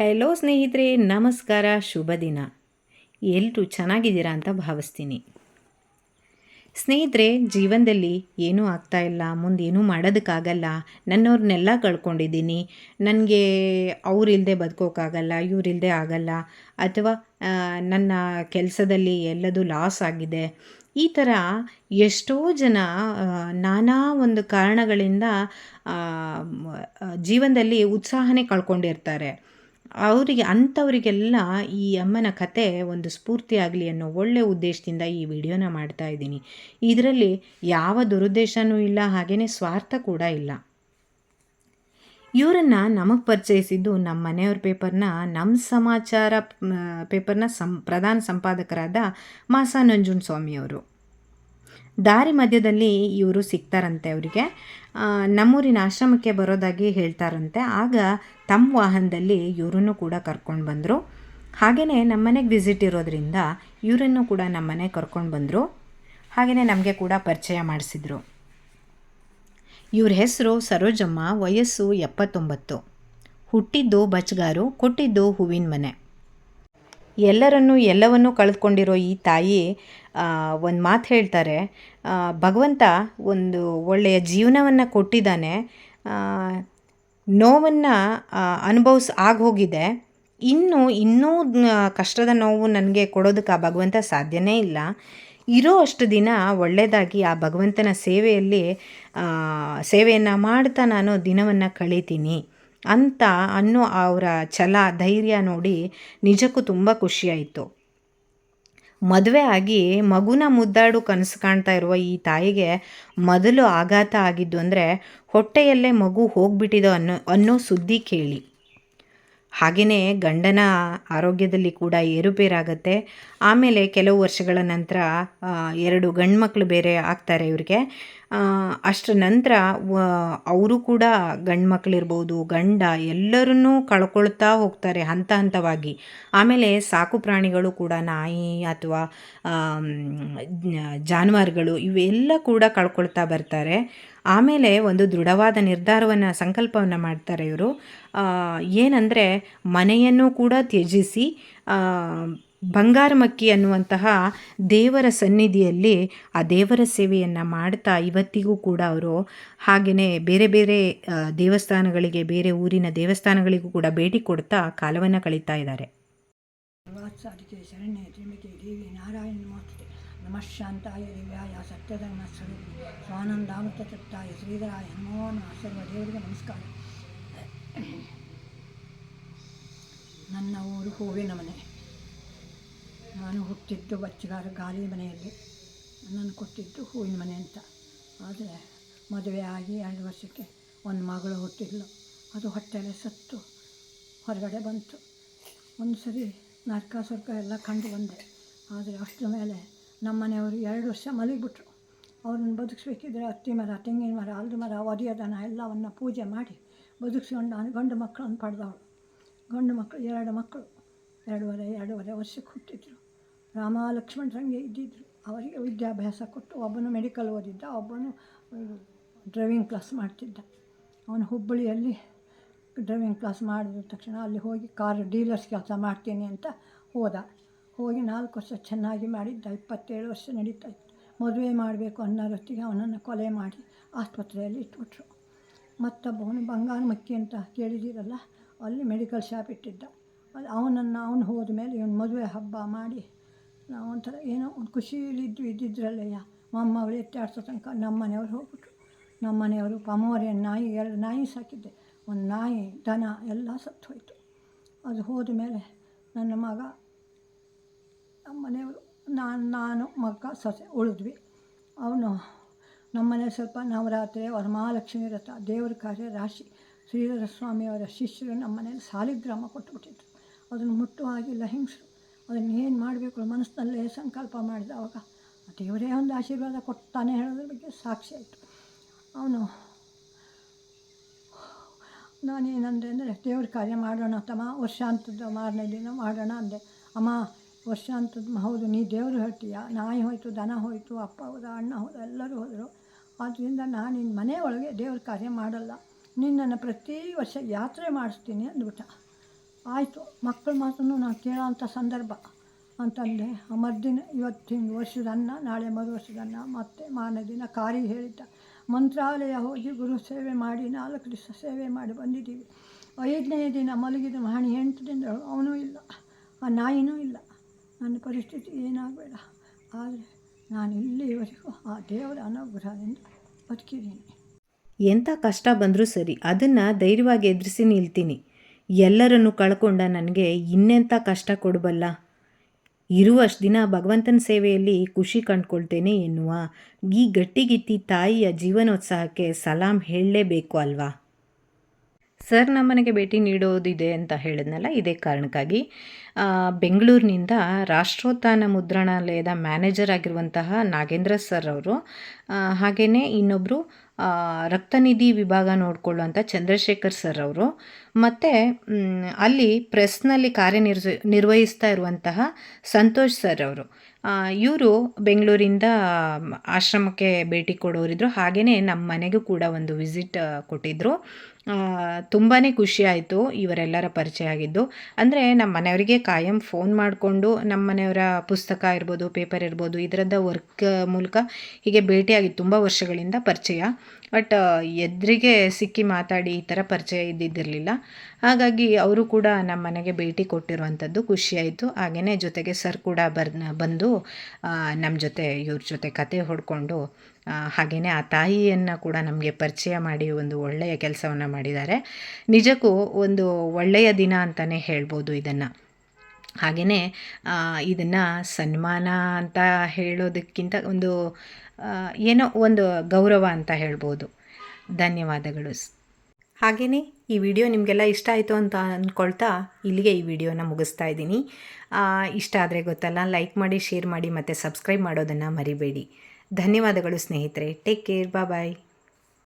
Hello ಸ್ನೇಹಿತರೆ. ನಮಸ್ಕಾರ. ಶುಭ ದಿನ. ಎಲ್ಲರೂ ಚೆನ್ನಾಗಿದ್ದೀರಾ ಅಂತ ಭಾವಿಸ್ತೀನಿ. ಸ್ನೇಹಿತರೆ, ಜೀವನದಲ್ಲಿ ಏನೂ ಆಗ್ತಾ ಇಲ್ಲ. ಮುಂದೆ ಏನೂ ಮಾಡೋದಕ್ಕಾಗಲ್ಲ. ನನ್ನವ್ರನ್ನೆಲ್ಲ ಕಳ್ಕೊಂಡಿದ್ದೀನಿ. ನನಗೆ ಅವರಿಲ್ಲದೆ ಬದುಕೋಕ್ಕಾಗಲ್ಲ ಇವರಿಲ್ಲದೆ ಆಗಲ್ಲ. ಅಥವಾ ನನ್ನ ಕೆಲಸದಲ್ಲಿ ಎಲ್ಲದೂ ಲಾಸ್ ಆಗಿದೆ. ಈ ಥರ ಎಷ್ಟೋ ಜನ ನಾನಾ ಒಂದು ಕಾರಣಗಳಿಂದ ಜೀವನದಲ್ಲಿ ಉತ್ಸಾಹನೇ ಕಳ್ಕೊಂಡಿರ್ತಾರೆ. ಅವರಿಗೆ, ಅಂಥವರಿಗೆಲ್ಲ ಈ ಅಮ್ಮನ ಕತೆ ಒಂದು ಸ್ಫೂರ್ತಿ ಆಗಲಿ ಅನ್ನೋ ಒಳ್ಳೆಯ ಉದ್ದೇಶದಿಂದ ಈ ವಿಡಿಯೋನ ಮಾಡ್ತಾ ಇದ್ದೀನಿ. ಇದರಲ್ಲಿ ಯಾವ ದುರುದ್ದೇಶನೂ ಇಲ್ಲ ಹಾಗೆಯೇ ಸ್ವಾರ್ಥ ಕೂಡ ಇಲ್ಲ. ಇವರನ್ನು ನಮಗೆ ಪರಿಚಯಿಸಿದ್ದು ನಮ್ಮ ಮನೆಯವ್ರ ಪೇಪರ್ನ ನಮ್ಮ ಸಮಾಚಾರ ಪೇಪರ್ನ ಸಂ, ಪ್ರಧಾನ ಸಂಪಾದಕರಾದ ಮಾಸಾ ನಂಜುಂಡ ಸ್ವಾಮಿಯವರು. ದಾರಿ ಮಧ್ಯದಲ್ಲಿ ಇವರು ಸಿಗ್ತಾರಂತೆ ಅವರಿಗೆ. ನಮ್ಮೂರಿನ ಆಶ್ರಮಕ್ಕೆ ಬರೋದಾಗಿ ಹೇಳ್ತಾರಂತೆ. ಆಗ ತಮ್ಮ ವಾಹನದಲ್ಲಿ ಇವರನ್ನು ಕೂಡ ಕರ್ಕೊಂಡು ಬಂದರು. ಹಾಗೆಯೇ ನಮ್ಮ ಮನೆಗೆ ವಿಸಿಟ್ ಇರೋದ್ರಿಂದ ಇವರನ್ನು ಕೂಡ ನಮ್ಮ ಮನೆಗೆ ಕರ್ಕೊಂಡು ಬಂದರು. ಹಾಗೆಯೇ ನಮಗೆ ಕೂಡ ಪರಿಚಯ ಮಾಡಿಸಿದರು. ಇವ್ರ ಹೆಸರು ಸರೋಜಮ್ಮ, ವಯಸ್ಸು ಎಪ್ಪತ್ತೊಂಬತ್ತು. ಹುಟ್ಟಿದ್ದು ಬಚ್ಗಾರು, ಕೊಟ್ಟಿದ್ದು ಹೂವಿನ ಮನೆ. ಎಲ್ಲರನ್ನೂ, ಎಲ್ಲವನ್ನೂ ಕಳೆದುಕೊಂಡಿರೋ ಈ ತಾಯಿ ಒಂದು ಮಾತು ಹೇಳ್ತಾರೆ. ಭಗವಂತ ಒಂದು ಒಳ್ಳೆಯ ಜೀವನವನ್ನು ಕೊಟ್ಟಿದ್ದಾನೆ. ನೋವನ್ನು ಅನುಭವಿಸ್ ಆಗೋಗಿದೆ ಇನ್ನು, ಇನ್ನೂ ಕಷ್ಟದ ನೋವು ನನಗೆ ಕೊಡೋದಕ್ಕೆ ಆ ಭಗವಂತ ಸಾಧ್ಯನೇ ಇಲ್ಲ. ಇರೋ ಅಷ್ಟು ದಿನ ಒಳ್ಳೆಯದಾಗಿ ಆ ಭಗವಂತನ ಸೇವೆಯಲ್ಲಿ ಸೇವೆಯನ್ನು ಮಾಡ್ತಾ ನಾನು ದಿನವನ್ನು ಕಳೀತೀನಿ. ಅಂತ ಅನ್ನೋ ಅವರ ಛಲ, ಧೈರ್ಯ ನೋಡಿ ನಿಜಕ್ಕೂ ತುಂಬ ಖುಷಿಯಾಯಿತು. ಮದುವೆ ಆಗಿ ಮಗುನ ಮುದ್ದಾಡು ಕನಸು ಕಾಣ್ತಾ ಇರುವ ಈ ತಾಯಿಗೆ ಮೊದಲು ಆಘಾತ ಆಗಿದ್ದು ಅಂದರೆ ಹೊಟ್ಟೆಯಲ್ಲೇ ಮಗು ಹೋಗ್ಬಿಟ್ಟಿದೋ ಅನ್ನೋ ಅನ್ನೋ ಸುದ್ದಿ ಕೇಳಿ. ಹಾಗೆಯೇ ಗಂಡನ ಆರೋಗ್ಯದಲ್ಲಿ ಕೂಡ ಏರುಪೇರಾಗತ್ತೆ. ಆಮೇಲೆ ಕೆಲವು ವರ್ಷಗಳ ನಂತರ ಎರಡು ಗಂಡು ಮಕ್ಕಳು ಬೇರೆ ಆಗ್ತಾರೆ ಇವ್ರಿಗೆ. ಅಷ್ಟರ ನಂತರ ಅವರು ಕೂಡ ಗಂಡು ಮಕ್ಕಳಿರ್ಬೋದು ಗಂಡ ಎಲ್ಲರನ್ನೂ ಕಳ್ಕೊಳ್ತಾ ಹೋಗ್ತಾರೆ ಹಂತ ಹಂತವಾಗಿ. ಆಮೇಲೆ ಸಾಕು ಪ್ರಾಣಿಗಳು ಕೂಡ, ನಾಯಿ ಅಥವಾ ಜಾನುವಾರುಗಳು, ಇವೆಲ್ಲ ಕೂಡ ಕಳ್ಕೊಳ್ತಾ ಬರ್ತಾರೆ. ಆಮೇಲೆ ಒಂದು ದೃಢವಾದ ನಿರ್ಧಾರವನ್ನು, ಸಂಕಲ್ಪವನ್ನು ಮಾಡ್ತಾರೆ ಇವರು. ಏನಂದರೆ ಮನೆಯನ್ನು ಕೂಡ ತ್ಯಜಿಸಿ ಬಂಗಾರಮಕ್ಕಿ ಅನ್ನುವಂತಹ ದೇವರ ಸನ್ನಿಧಿಯಲ್ಲಿ ಆ ದೇವರ ಸೇವೆಯನ್ನು ಮಾಡ್ತಾ ಇವತ್ತಿಗೂ ಕೂಡ ಅವರು ಹಾಗೆಯೇ ಬೇರೆ ಬೇರೆ ದೇವಸ್ಥಾನಗಳಿಗೆ, ಬೇರೆ ಊರಿನ ದೇವಸ್ಥಾನಗಳಿಗೂ ಕೂಡ ಭೇಟಿ ಕೊಡ್ತಾ ಕಾಲವನ್ನು ಕಳೀತಾ ಇದ್ದಾರೆ. ವಾತ್ಸಾಲಿಕೆ ಶರಣ್ಯ ತ್ರಿಮಿಕೆ ದೇವಿ ನಾರಾಯಣ ನಮೋಸ್ತುತೆ ನಮಃ ಶಾಂತಾಯ ದಿವ್ಯಾಯ ಸತ್ಯಧರ್ಮ ಸ್ವರೂಪಿ ಸ್ವಾನಂದಾಮೃತ ತೃಪ್ತಾಯ ಶ್ರೀಧರಾಯ ಹನುಮಾನ ನಮಃ ಸರ್ವ ದೇವರಿಗೆ ನಮಸ್ಕಾರ. ನನ್ನ ಊರು ಹೂವಿನ ಮನೆ ನಾನು ಹುಟ್ಟಿದ್ದು ಬಚ್ಚಗಾರ ಗಾಲಿ ಮನೆಯಲ್ಲಿ. ನನ್ನನ್ನು ಕೊಟ್ಟಿದ್ದು ಹೂವಿನ ಮನೆ ಅಂತ. ಆದರೆ ಮದುವೆ ಆಗಿ ಎರಡು ವರ್ಷಕ್ಕೆ ಒಂದು ಮಗಳು ಹುಟ್ಟಿದ್ಲು. ಅದು ಹೊಟ್ಟೆಲೆ ಸತ್ತು ಹೊರಗಡೆ ಬಂತು. ಒಂದು ಸರಿ ನರಕ ಸ್ವರ್ಗ ಎಲ್ಲ ಕಂಡು ಬಂದೆ. ಆದರೆ ಅಷ್ಟರ ಮೇಲೆ ನಮ್ಮ ಮನೆಯವರು ಎರಡು ವರ್ಷ ಮಲಗಿಬಿಟ್ರು. ಅವ್ರನ್ನ ಬದುಕಿಸ್ಬೇಕಿದ್ರೆ ಅತ್ತಿ ಮರ, ತೆಂಗಿನ ಮರ ಅಲ್ದು ಮರ ಒದಿಯೋದನ ಎಲ್ಲವನ್ನು ಪೂಜೆ ಮಾಡಿ ಬದುಕಿಸ್ಕೊಂಡು ನಾನು ಗಂಡು ಮಕ್ಕಳನ್ನು ಪಡೆದವಳು. ಗಂಡು ಮಕ್ಕಳು, ಎರಡು ಮಕ್ಕಳು. ಎರಡೂವರೆ ಎರಡೂವರೆ ವರ್ಷಕ್ಕೆ ಹುಟ್ಟಿದ್ರು. ರಾಮ ಲಕ್ಷ್ಮಣರಂಗೆ ಇದ್ದಿದ್ರು. ಅವರಿಗೆ ವಿದ್ಯಾಭ್ಯಾಸ ಕೊಟ್ಟು ಒಬ್ಬನು ಮೆಡಿಕಲ್ ಓದಿದ್ದ, ಒಬ್ಬನು ಡ್ರೈವಿಂಗ್ ಕ್ಲಾಸ್ ಮಾಡ್ತಿದ್ದ. ಅವನು ಹುಬ್ಬಳ್ಳಿಯಲ್ಲಿ ಡ್ರೈವಿಂಗ್ ಕ್ಲಾಸ್ ಮಾಡಿದ ತಕ್ಷಣ ಅಲ್ಲಿ ಹೋಗಿ ಕಾರ್ ಡೀಲರ್ಸ್ ಕೆಲಸ ಮಾಡ್ತೀನಿ ಅಂತ ಹೋದ. ಹೋಗಿ ನಾಲ್ಕು ವರ್ಷ ಚೆನ್ನಾಗಿ ಮಾಡಿದ್ದ, ಇಪ್ಪತ್ತೇಳು ವರ್ಷ ನಡೀತಾ ಇತ್ತು. ಮದುವೆ ಮಾಡಬೇಕು ಅನ್ನೋರೊತ್ತಿಗೆ ಅವನನ್ನು ಕೊಲೆ ಮಾಡಿ ಆಸ್ಪತ್ರೆಯಲ್ಲಿ ಇಟ್ಬಿಟ್ರು. ಮತ್ತೊಬ್ಬವನು ಬಂಗಾರಮಕ್ಕಿ ಅಂತ ಕೇಳಿದ್ದೀರಲ್ಲ ಅಲ್ಲಿ ಮೆಡಿಕಲ್ ಶಾಪ್ ಇಟ್ಟಿದ್ದ. ಅಲ್ಲಿ ಅವನನ್ನು, ಅವನು ಹೋದ ಮೇಲೆ ಇವನು ಮದುವೆ ಹಬ್ಬ ಮಾಡಿ ನಾವು ಒಂಥರ ಏನೋ ಒಂದು ಖುಷಿಯಲ್ಲಿದ್ದು ಇದ್ದಿದ್ರಲ್ಲಯ್ಯ. ಮೊಮ್ಮಗಳು ಎತ್ತಾಡ್ಸೋ ತನಕ ನಮ್ಮ ಮನೆಯವ್ರು ಹೋಗ್ಬಿಟ್ರು. ನಮ್ಮ ಮನೆಯವರು ನಾಯಿ, ಎರಡು ನಾಯಿ ಸಾಕಿದ್ದೆ. ಒಂದು ನಾಯಿ, ದನ ಎಲ್ಲ ಸತ್ತು ಹೋಯಿತು. ಅದು ಹೋದ ಮೇಲೆ ನನ್ನ ಮಗ ನಮ್ಮ ಮನೆಯವರು, ನಾನು ನಾನು, ಮಗ, ಸೊಸೆ ಉಳಿದ್ವಿ. ಅವನು ನಮ್ಮನೆ ಸ್ವಲ್ಪ ನವರಾತ್ರಿ, ವರಮಹಾಲಕ್ಷ್ಮಿ ರಥ ದೇವರ ಕಾರ್ಯ, ರಾಶಿ, ಶ್ರೀಧರ ಸ್ವಾಮಿಯವರ ಶಿಷ್ಯರು ನಮ್ಮ ಮನೇಲಿ ಸಾಲಿಗ್ರಾಮ ಕೊಟ್ಟುಬಿಟ್ಟಿದ್ರು. ಅದನ್ನು ಮುಟ್ಟು ಆಗಿಲ್ಲ ಹೆಂಗಸರು ಅದನ್ನು ಏನು ಮಾಡಬೇಕು? ಮನಸ್ಸಿನಲ್ಲೇ ಸಂಕಲ್ಪ ಮಾಡಿದ ಅವಾಗ ದೇವರೇ ಒಂದು ಆಶೀರ್ವಾದ ಕೊಡ್ತಾನೆ ಹೇಳೋದ್ರ ಬಗ್ಗೆ ಸಾಕ್ಷಿ ಆಯಿತು. ಅವನು, ನಾನೇನಂದೆ ಅಂದರೆ, ದೇವ್ರ ಕಾರ್ಯ ಮಾಡೋಣ ತಮ್ಮ ವರ್ಷಾಂತದ ಮಾರನೇ ದಿನ ಮಾಡೋಣ ಅಂದೆ. ಅಮ್ಮ ವರ್ಷಾಂತದ ಹೌದು, ನೀ ದೇವರು ಹೇಳ್ತೀಯ, ನಾಯಿ ಹೋಯಿತು, ದನ ಹೋಯಿತು, ಅಪ್ಪ ಹೋದ, ಅಣ್ಣ ಹೋದ, ಎಲ್ಲರೂ ಹೋದರು. ಆದ್ದರಿಂದ ನಾನು ನಿನ್ನ ಮನೆಯೊಳಗೆ ದೇವ್ರ ಕಾರ್ಯ ಮಾಡಲ್ಲ. ನಿನ್ನನ್ನು ಪ್ರತಿ ವರ್ಷ ಯಾತ್ರೆ ಮಾಡಿಸ್ತೀನಿ ಅಂದ್ಬಿಟ್ಟ. ಆಯಿತು, ಮಕ್ಕಳ ಮಾತನ್ನು ನಾನು ಕೇಳೋಂಥ ಸಂದರ್ಭ. ಅಂತಂದೆ ಆ ಮರುದಿನ ಇವತ್ತಿನ ವರ್ಷದ ಅನ್ನ ನಾಳೆ ಮರು ವರ್ಷದ ಅನ್ನ ಮತ್ತೆ ಮಾರನೇ ದಿನ ಕಾರಿ ಹೇಳಿದ್ದ. ಮಂತ್ರಾಲಯ ಹೋಗಿ ಗುರು ಸೇವೆ ಮಾಡಿ, ನಾಲ್ಕು ದಿವಸ ಸೇವೆ ಮಾಡಿ ಬಂದಿದ್ದೀವಿ. ಐದನೇ ದಿನ ಮಲಗಿದ ಮಹಣಿ ಎಂಟು ದಿನ ಅವನೂ ಇಲ್ಲ, ಆ ನಾಯಿನೂ ಇಲ್ಲ. ನನ್ನ ಪರಿಸ್ಥಿತಿ ಏನಾಗಬೇಡ. ಆದರೆ ನಾನು ಇಲ್ಲಿವರೆಗೂ ಆ ದೇವರ ಅನುಗ್ರಹದಿಂದ ಬದುಕಿದ್ದೀನಿ. ಎಂಥ ಕಷ್ಟ ಬಂದರೂ ಸರಿ, ಅದನ್ನು ಧೈರ್ಯವಾಗಿ ಎದುರಿಸಿ ನಿಲ್ತೀನಿ. ಎಲ್ಲರನ್ನು ಕಳ್ಕೊಂಡ ನನಗೆ ಇನ್ನೆಂಥ ಕಷ್ಟ ಕೊಡಬಲ್ಲ. ಇರುವಷ್ಟು ದಿನ ಭಗವಂತನ ಸೇವೆಯಲ್ಲಿ ಖುಷಿ ಕಂಡುಕೊಳ್ತೇನೆ ಎನ್ನುವ ಈ ಗಟ್ಟಿಗಿತ್ತಿ ತಾಯಿಯ ಜೀವನೋತ್ಸಾಹಕ್ಕೆ ಸಲಾಂ ಹೇಳಲೇಬೇಕು ಅಲ್ವಾ? ಸರ್ ನಮ್ಮನೆಗೆ ಭೇಟಿ ನೀಡೋದಿದೆ ಅಂತ ಹೇಳಿದ್ನಲ್ಲ, ಇದೇ ಕಾರಣಕ್ಕಾಗಿ. ಬೆಂಗಳೂರಿನಿಂದ ರಾಷ್ಟ್ರೋತ್ಥಾನ ಮುದ್ರಣಾಲಯದ ಮ್ಯಾನೇಜರ್ ಆಗಿರುವಂತಹ ನಾಗೇಂದ್ರ ಸರ್ ಅವರು ಹಾಗೆಯೇ ಇನ್ನೊಬ್ಬರು ರಕ್ತನಿಧಿ ವಿಭಾಗ ನೋಡಿಕೊಳ್ಳುವಂಥ ಚಂದ್ರಶೇಖರ್ ಸರ್ ಅವರು, ಮತ್ತು ಅಲ್ಲಿ ಪ್ರೆಸ್ನಲ್ಲಿ ಕಾರ್ಯನಿರ್ವ ನಿರ್ವಹಿಸ್ತಾ ಇರುವಂತಹ ಸಂತೋಷ್ ಸರ್ ಅವರು. ಇವರು ಬೆಂಗಳೂರಿಂದ ಆಶ್ರಮಕ್ಕೆ ಭೇಟಿ ಕೊಡೋರಿದ್ರು ಹಾಗೆಯೇ ನಮ್ಮ ಮನೆಗೂ ಕೂಡ ಒಂದು ವಿಸಿಟ್ ಕೊಟ್ಟಿದ್ದರು ತುಂಬಾ ಆಯಿತು ಇವರೆಲ್ಲರ ಪರಿಚಯ ಆಗಿದ್ದು. ಅಂದರೆ ನಮ್ಮ ಮನೆಯವರಿಗೆ ಕಾಯಂ ಫೋನ್ ಮಾಡಿಕೊಂಡು ನಮ್ಮ ಮನೆಯವರ ಪುಸ್ತಕ ಇರ್ಬೋದು ಪೇಪರ್ ಇರ್ಬೋದು ಇದರದ ವರ್ಕ್ ಮೂಲಕ ಹೀಗೆ ಭೇಟಿಯಾಗಿ ತುಂಬ ವರ್ಷಗಳಿಂದ ಪರಿಚಯ. ಬಟ್ ಎದುರಿಗೆ ಸಿಕ್ಕಿ ಮಾತಾಡಿ ಈ ಥರ ಪರಿಚಯ ಇದ್ದಿದ್ದಿರಲಿಲ್ಲ. ಹಾಗಾಗಿ ಅವರು ಕೂಡ ನಮ್ಮ ಮನೆಗೆ ಭೇಟಿ ಕೊಟ್ಟಿರುವಂಥದ್ದು ಖುಷಿಯಾಯಿತು ಹಾಗೆಯೇ ಜೊತೆಗೆ ಸರ್ ಕೂಡ ಬರ್ ಬಂದು ನಮ್ಮ ಜೊತೆ, ಇವ್ರ ಜೊತೆ ಕತೆ ಹೊಡ್ಕೊಂಡು ಹಾಗೆಯೇ ಆ ತಾಯಿಯನ್ನು ಕೂಡ ನಮಗೆ ಪರಿಚಯ ಮಾಡಿ ಒಂದು ಒಳ್ಳೆಯ ಕೆಲಸವನ್ನು ಮಾಡಿದ್ದಾರೆ. ನಿಜಕ್ಕೂ ಒಂದು ಒಳ್ಳೆಯ ದಿನ ಅಂತಲೇ ಹೇಳ್ಬೋದು ಇದನ್ನು. ಹಾಗೆಯೇ ಇದನ್ನು ಸನ್ಮಾನ ಅಂತ ಹೇಳೋದಕ್ಕಿಂತ ಒಂದು ಏನೋ ಒಂದು ಗೌರವ ಅಂತ ಹೇಳ್ಬೋದು. ಧನ್ಯವಾದಗಳು. ಹಾಗೆಯೇ ಈ ವಿಡಿಯೋ ನಿಮಗೆಲ್ಲ ಇಷ್ಟ ಆಯಿತು ಅಂತ ಅಂದ್ಕೊಳ್ತಾ ಇಲ್ಲಿಗೆ ಈ ವಿಡಿಯೋನ ಮುಗಿಸ್ತಾ ಇದ್ದೀನಿ. ಇಷ್ಟ ಆದರೆ ಗೊತ್ತಲ್ಲ, ಲೈಕ್ ಮಾಡಿ, ಶೇರ್ ಮಾಡಿ ಮತ್ತು ಸಬ್ಸ್ಕ್ರೈಬ್ ಮಾಡೋದನ್ನು ಮರಿಬೇಡಿ. ಧನ್ಯವಾದಗಳು ಸ್ನೇಹಿತರೆ. Take care. ಬಾಯ್.